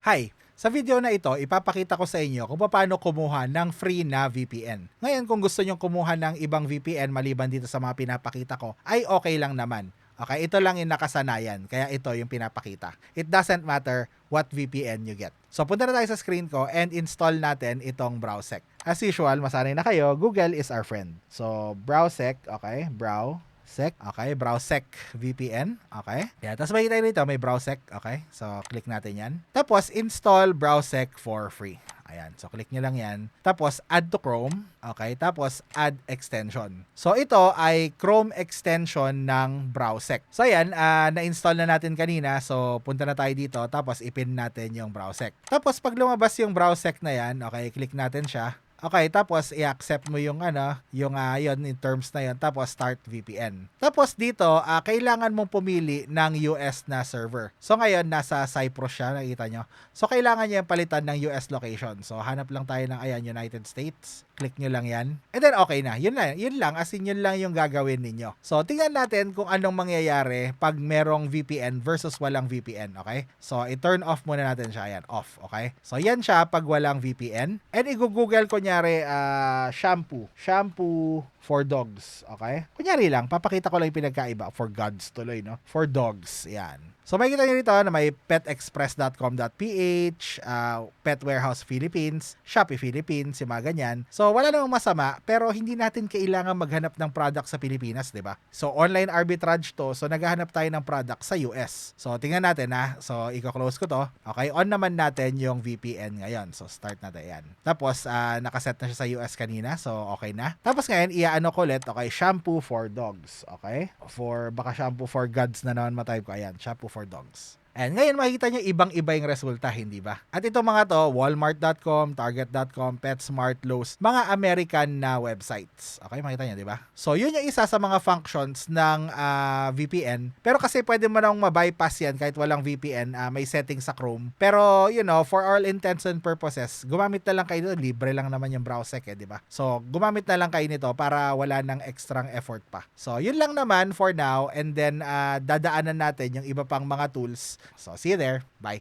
Hi! Sa video na ito, ipapakita ko sa inyo kung paano kumuha ng free na VPN. Ngayon, kung gusto nyong kumuha ng ibang VPN maliban dito sa mga pinapakita ko, ay okay lang naman. Okay, ito lang yung nakasanayan, kaya ito yung pinapakita. It doesn't matter what VPN you get. So, punta na tayo sa screen ko and install natin itong Browsec. As usual, masanay na kayo, Google is our friend. So, Browsec, okay, Brow, Sec, okay, Browsec VPN, okay. Yeah, tapos makikita nyo rito, may Browsec, okay. So, click natin yan. Tapos, install Browsec for free. Ayan, so click nyo lang yan. Tapos, add to Chrome, okay. Tapos, add extension. So, ito ay Chrome extension ng Browsec. So, ayan, ah, na-install na natin kanina. So, punta na tayo dito. Tapos, ipin natin yung Browsec. Tapos, pag lumabas yung Browsec na yan, okay, click natin siya. Okay, tapos i-accept mo yung ano, yung uh, yun in terms na yun, tapos start VPN. Tapos dito, ah, kailangan mong pumili ng US na server. So ngayon nasa Cyprus siya, nakita nyo. So kailangan niya palitan ng US location. So hanap lang tayo ng ayan United States. Click nyo lang yan. And then okay na. Yun na, yun lang as in yun lang yung gagawin ninyo. So tingnan natin kung anong mangyayari pag merong VPN versus walang VPN, okay? So i-turn off muna natin siya, ayan, off, okay? So yan siya pag walang VPN. And i-google kunyari ah, shampoo. Shampoo for dogs. Okay? Kunyari lang, papakita ko lang yung pinagkaiba. For gods tuloy, no? For dogs. Yan. So makikita nyo rito na may petexpress.com.ph, uh, Pet Warehouse Philippines, Shopee Philippines, yung mga ganyan. So wala namang masama, pero hindi natin kailangan maghanap ng product sa Pilipinas, di ba? So online arbitrage to, so naghahanap tayo ng product sa US. So tingnan natin ha. So i-close ko to. Okay, on naman natin yung VPN ngayon. So start natin yan. Tapos uh, nakaset na siya sa US kanina, so okay na. Tapos ngayon, i-ano ko ulit, okay, shampoo for dogs. Okay? For, baka shampoo for gods na naman matype ko. Ayan, shampoo for dogs. And ngayon makikita nyo ibang-iba yung resulta, hindi ba? At ito mga to, walmart.com, target.com, PetSmart, Lowe's, mga American na websites. Okay, makita nyo, di ba? So, yun yung isa sa mga functions ng ah, VPN. Pero kasi pwede mo nang ma-bypass yan kahit walang VPN, ah, may settings sa Chrome. Pero, you know, for all intents and purposes, gumamit na lang kayo doon. Libre lang naman yung Browsec, eh, di ba? So, gumamit na lang kayo nito para wala nang extra effort pa. So, yun lang naman for now. And then, ah, dadaanan natin yung iba pang mga tools So, I'll see you there. Bye.